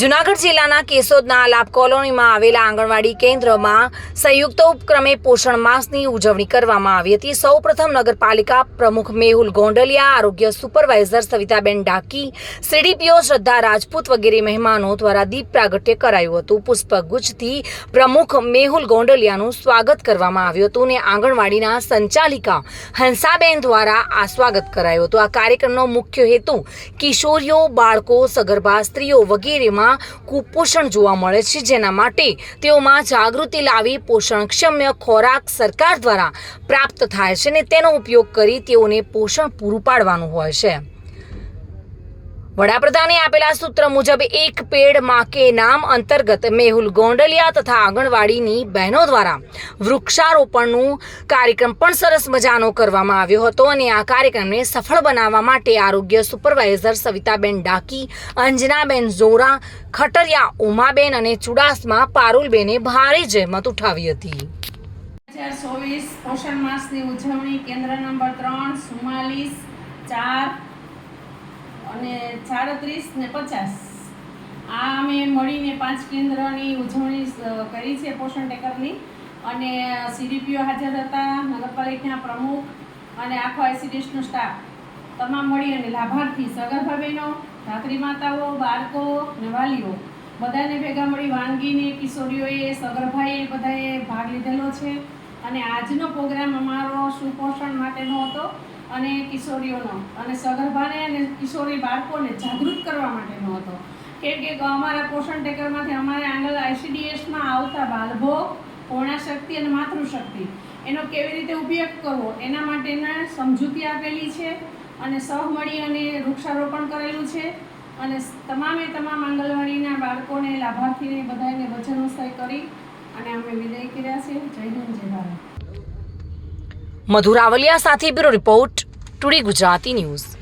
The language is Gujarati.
જુનાગઢ જિલ્લાના કેશોદના આલાપ કોલોનીમાં આવેલા આંગણવાડી કેન્દ્રમાં સંયુક્ત ઉપક્રમે પોષણ માસની ઉજવણી કરવામાં આવી હતી. સૌપ્રથમ નગરપાલિકા પ્રમુખ મેહુલ ગોંડલિયા, આરોગ્ય સુપરવાઇઝર સવિતાબેન ડાકી, સીડીપીઓ શ્રદ્ધા રાજપૂત વગેરે મહેમાનો દ્વારા દીપ પ્રાગટ્ય કરાયું હતું. પુષ્પગુચ્છથી પ્રમુખ મેહુલ ગોંડલિયાનું સ્વાગત કરવામાં આવ્યું હતું અને આંગણવાડીના સંચાલિકા હંસાબેન દ્વારા આ સ્વાગત કરાયું હતું. આ કાર્યક્રમનો મુખ્ય હેતુ કિશોરીઓ, બાળકો, સગર્ભા સ્ત્રીઓ વગેરેમાં કુપોષણ જોવા મળે છે. જેના માટે તેઓમાં જાગૃતિ લાવી પોષણક્ષમ્ય ખોરાક સરકાર દ્વારા પ્રાપ્ત થાય છે અને તેનો ઉપયોગ કરી તેઓને પોષણ પૂરું પાડવાનું હોય છે. વડાપ્રધાને આપેલા સૂત્ર મુજબ એક પેડમાં કે નામ અંતર્ગત મેહુલ ગોંડલિયા તથા આંગણવાડીની બહેનો દ્વારા વૃક્ષારોપણનું કાર્યક્રમ પણ સરસ મજાનો કરવામાં આવ્યો હતો અને આ કાર્યક્રમને સફળ બનાવવા માટે આરોગ્ય સુપરવાઇઝર સવિતાબેન ડાકી, અંજનાબેન ઝોરા ખટરિયા ઉમાબેન અને ચુડાસમા પારુલબેને ભારે જહેમત ઉઠાવી હતી. પોષણ માસની ઉજવણી કેન્દ્ર નંબર ત્રણ, ચુમ્માલીસ, ચાર સાડત્રીસ ને પચાસ. આ અમે મળીને પાંચ કેન્દ્રની ઉજવણી કરી છે પોષણ ટેકરની. અને સીડીપીઓ હાજર હતા, નગરપાલિકાના પ્રમુખ અને આખો આઈસીડીએસનો સ્ટાફ. તમામ મળી અને લાભાર્થી સગર્ભા બહેનો, ધાત્રી માતાઓ, બાળકો ને વાલીઓ. બધાને ભેગા મળી વાનગીને કિશોરીઓએ સગર્ભાએ બધાએ ભાગ લીધેલો છે. અને આજનો પ્રોગ્રામ અમારો સુપોષણ માટેનો હતો. અને કિશોરીઓનો. અને સગર્ભાને અને કિશોરી બાળકોને જાગૃત કરવા માટેનો હતો. કેમ કે અમારા પોષણ ટેકરમાંથી અમારે આંગળ આઈસીડીએસમાં આવતા બાલભોગ પૂર્ણાશક્તિ અને માતૃશક્તિ. એનો કેવી રીતે ઉપયોગ કરવો? એના માટેના સમજૂતી આપેલી છે અને સહ મળી અને વૃક્ષારોપણ કરેલું છે. અને તમામે તમામ આંગણવાડીના બાળકોને, લાભાર્થીને બધાને વચન ઉત્સાહ કરી અને અમે વિદાય કર્યા છે. જય હિન્દ, જય ભારત. મધુરાવલિયા સાથે bureau report. Today Gujarati news.